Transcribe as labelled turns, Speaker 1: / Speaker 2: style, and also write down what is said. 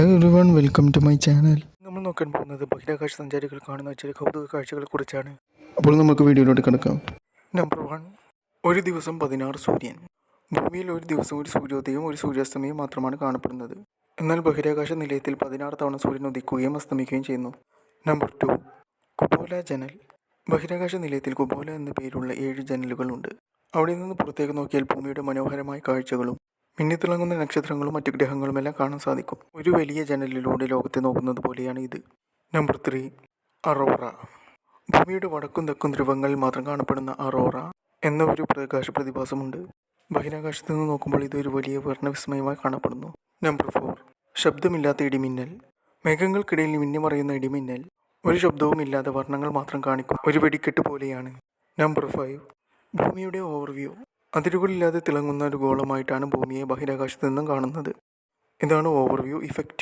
Speaker 1: Hello everyone welcome to my channel നമ്മൾ നോക്കാൻ പോകുന്നത് ബഹിരാകാശ സഞ്ചാരികൾ കാണുന്ന ചില കൗതുക കാഴ്ചകളെ കുറിച്ചാണ്. അപ്പോൾ നമുക്ക് വീഡിയോയിലോട്ട് കിടക്കാം. നമ്പർ വൺ ഒരു ദിവസം പതിനാറ് സൂര്യൻ. ഭൂമിയിൽ ഒരു ദിവസം ഒരു സൂര്യോദയവും ഒരു സൂര്യാസ്തമയവും മാത്രമാണ് കാണപ്പെടുന്നത്. എന്നാൽ ബഹിരാകാശ നിലയത്തിൽ പതിനാറ് തവണ സൂര്യൻ ഉദിക്കുകയും അസ്തമിക്കുകയും ചെയ്യുന്നു. നമ്പർ ടു കുബോല ജനൽ. ബഹിരാകാശ നിലയത്തിൽ കുബോല എന്ന പേരുള്ള ഏഴ് ജനലുകളുണ്ട്. അവിടെ നിന്ന് പുറത്തേക്ക് നോക്കിയാൽ ഭൂമിയുടെ മനോഹരമായ കാഴ്ചകളും മിന്നിത്തിളങ്ങുന്ന നക്ഷത്രങ്ങളും മറ്റു ഗ്രഹങ്ങളുമെല്ലാം കാണാൻ സാധിക്കും. ഒരു വലിയ ജനലിലൂടെ ലോകത്തെ നോക്കുന്നത് പോലെയാണ് ഇത്. നമ്പർ ത്രീ അറോറ ഭൂമിയുടെ വടക്കും തെക്കും ധ്രുവങ്ങളിൽ മാത്രം കാണപ്പെടുന്ന അറോറ എന്ന ഒരു പ്രകാശ പ്രതിഭാസമുണ്ട്. ബഹിരാകാശത്ത് നിന്ന് നോക്കുമ്പോൾ ഇത് ഒരു വലിയ വർണവിസ്മയമായി കാണപ്പെടുന്നു. നമ്പർ ഫോർ ശബ്ദമില്ലാത്ത ഇടിമിന്നൽ. മേഘങ്ങൾക്കിടയിൽ മിന്നിമറയുന്ന ഇടിമിന്നൽ. ഒരു ശബ്ദവും ഇല്ലാതെ വർണങ്ങൾ മാത്രം കാണിക്കും. ഒരു വെടിക്കെട്ട് പോലെയാണ്. നമ്പർ ഫൈവ് ഭൂമിയുടെ ഓവർവ്യൂ അതിരുകളില്ലാതെ തിളങ്ങുന്ന ഒരു ഗോളമായിട്ടാണ് ഭൂമിയെ ബഹിരാകാശത്ത് നിന്നും കാണുന്നത്. ഇതാണ് ഓവർവ്യൂ ഇഫക്റ്റ്